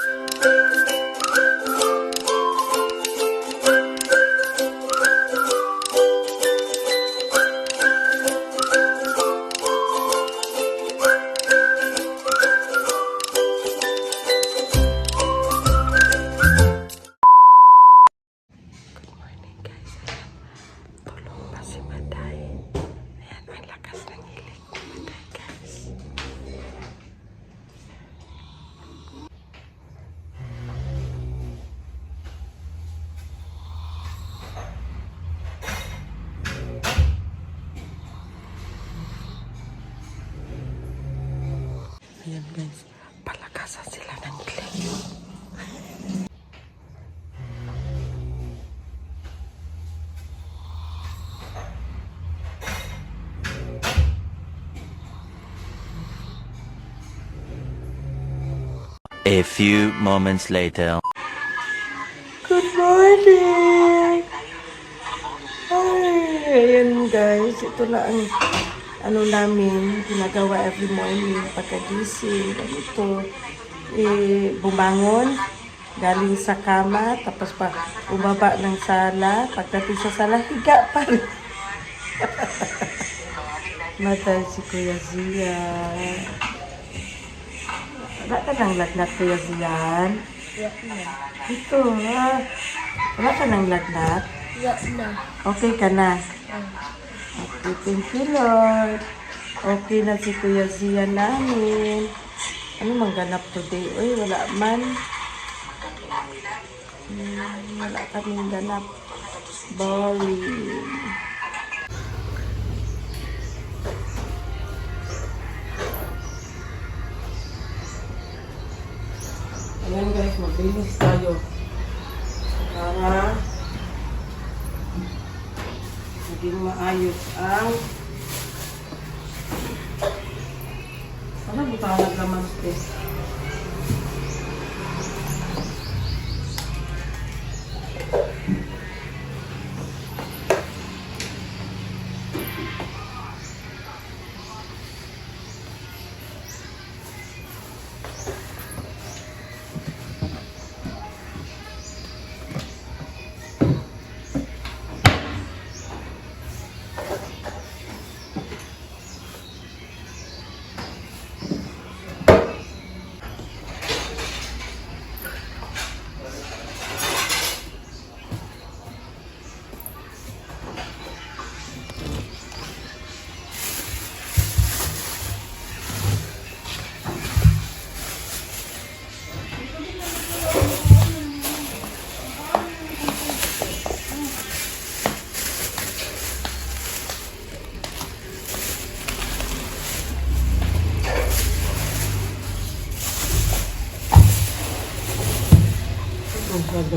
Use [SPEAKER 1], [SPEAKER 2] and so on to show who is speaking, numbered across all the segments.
[SPEAKER 1] Good Ayan guys, palakasan sila ng hilig.
[SPEAKER 2] A few moments later.
[SPEAKER 1] Good morning! Ay, ayan guys, ito na ang ano namin, ginagawa every morning pagkagising. Ganito, eh, bumangon, galing sa kama, tapos pa bumaba ng sala, pagdating sa sala, higa pa rin. Matay si Kuya Zia. Wala ka nang lagnat, Kuya Zian? Ito, ha? Wala ka nang lagnat? Okay ka na? Okay, thank you, Lord. Okay na si Kuya Zia namin. Ano mang ganap today? Uy, wala man. Hmm, wala kaming ganap. Boring. Ayan guys, maglinis tayo. Para maging maayos ang ano butawag naman space?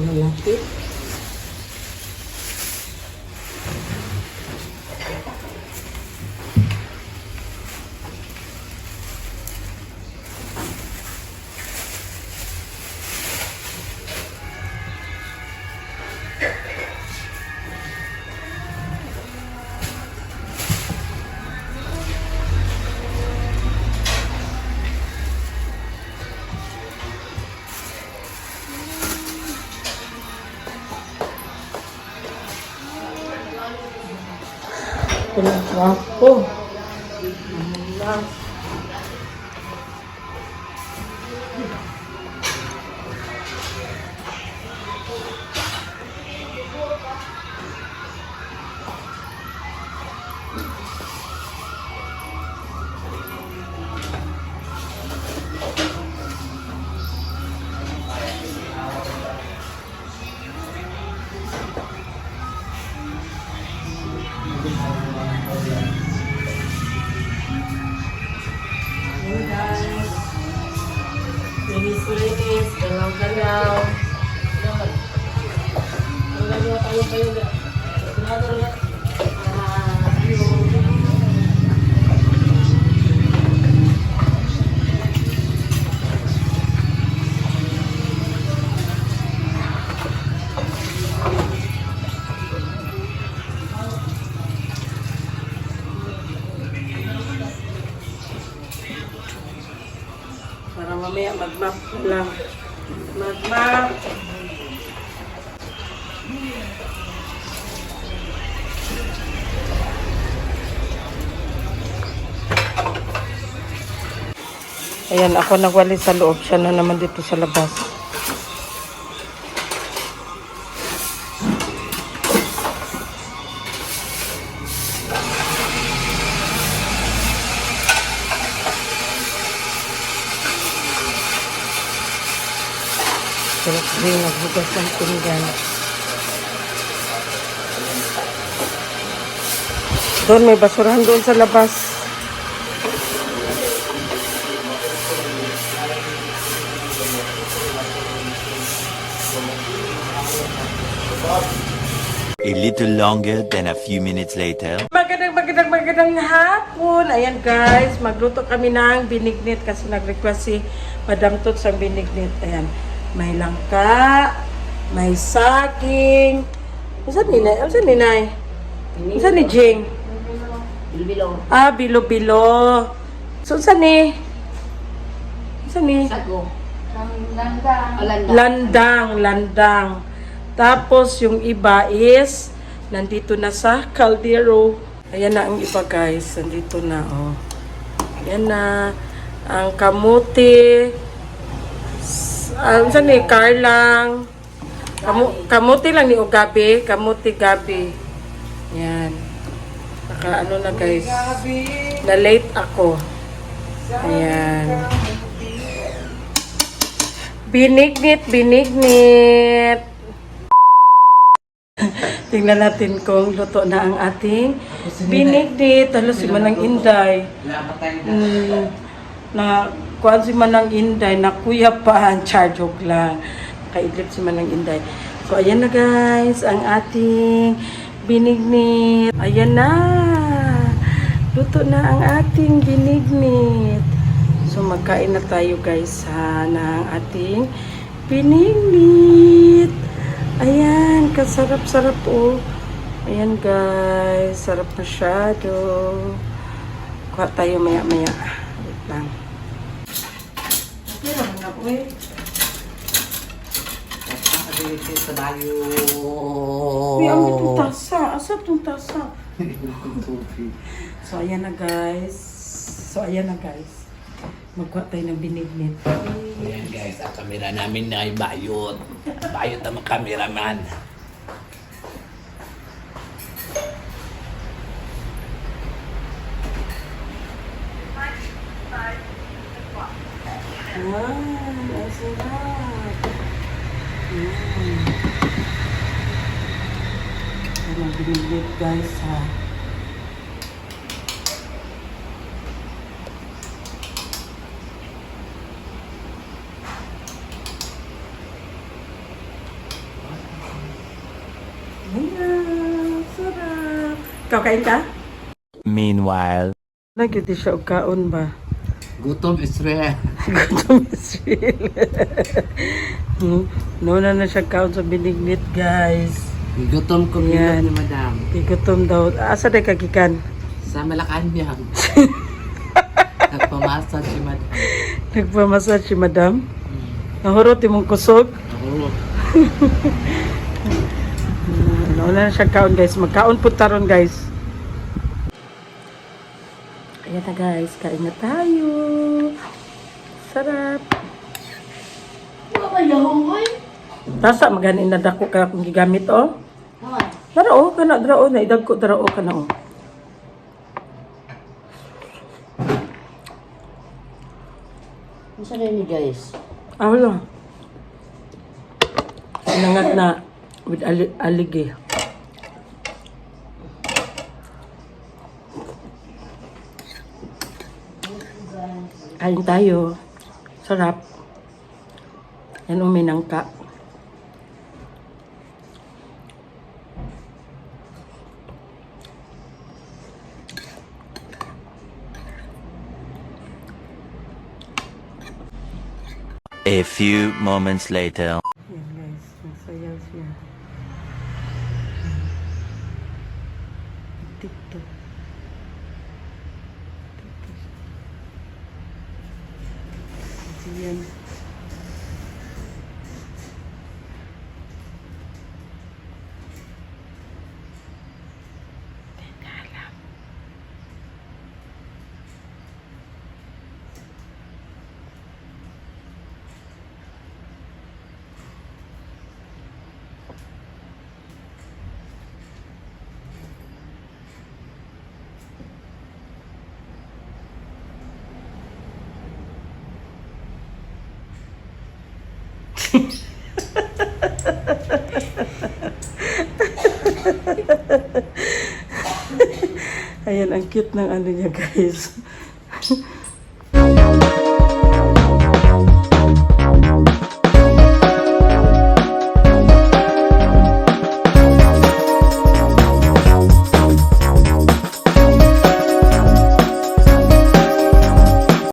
[SPEAKER 1] Malapit. Pinagwapo. Mamula. Ayan Linis-linis, galaw-galaw. Galaw tayo pa yun. Ah, mamaya mag-map lang. Magmap. Ayan, ako nagwali sa loob. Siya na naman dito sa labas. Sarap din naghugas ng pinggan. Doon may basurahan doon sa labas.
[SPEAKER 2] A little longer than a few minutes later.
[SPEAKER 1] Magandang, magandang, magandang hapon. Ayan guys, magluto kami ng binignit kasi nag-request si Madam Toots ang binignit. Ayan, may langka, may saging. Saan ni Nay? Saan ni Nay? Saan ni Jing?
[SPEAKER 3] Bilbilong.
[SPEAKER 1] Ah, bilo-bilo. So, saan ni? Saan ni?
[SPEAKER 3] Sago. Landang. Landang.
[SPEAKER 1] Landang, landang. Tapos yung iba is nandito na sa caldero. Ayan na ang iba guys, nandito na oh. Ayan na ang kamuti. S- Ah, saan ni Carlang? Kamu kamuti lang ni Ugabi, kamuti gabi. Yan. Naka ano na guys. Na late ako. Ayan. Binignit, binignit. Tingnan natin kung luto na ang ating binignit. Talo si Manang Inday. Mm, na kuan si Manang Inday, na kuya pa ang charge lang. Kaidlip si Manang Inday. So, ayan na guys, ang ating binignit. Ayan na. Luto na ang ating binignit. So, magkain na tayo guys ha, ng ating binignit. Ayan, kasarap-sarap oh. Ayan guys, sarap masyado. Kuha tayo maya-maya. Lang. Okay lang na po eh.
[SPEAKER 3] Ability sa bayo.
[SPEAKER 1] Uy, ang itong tasa. Asa itong tasa? So, ayan na guys. So, ayan na guys. Magkuha tayo ng binignit.
[SPEAKER 3] Ayan guys, ang kamera namin ay bayot. Bayot ang kameraman.
[SPEAKER 1] Ah, ang sarap. Mm. Ayan ang binignit guys ha. Ayan, sarap. Ikaw kain ka?
[SPEAKER 2] Meanwhile.
[SPEAKER 1] Nagyuti siya og kaon ba?
[SPEAKER 3] Gutom Israel.
[SPEAKER 1] Gutom Israel. Hmm, Nauna na siya kaon sa binignit, guys.
[SPEAKER 3] Gutom ko ni madam.
[SPEAKER 1] Igutom daw. Asa day kagikan?
[SPEAKER 3] Sa Malacanang. Nagpamasa si madam.
[SPEAKER 1] Nagpamassage si madam. Nahurot imong kusog. Hmm, Nauna na siya kaon, guys. Magkaon po taron, guys. Ayan na, guys. Kain na tayo. Sarap. Tasa, maganin na dako ka kung gigamit, oh. Darao, kana, darao, na idag ko, darao ka na, oh.
[SPEAKER 3] Masa na ni guys?
[SPEAKER 1] Ah, wala. Nangat na with ali aligi. Kain tayo. Sarap. Yan uminang ka.
[SPEAKER 2] A few moments later.
[SPEAKER 1] Yan. Ayan, ang cute ng ano niya, guys.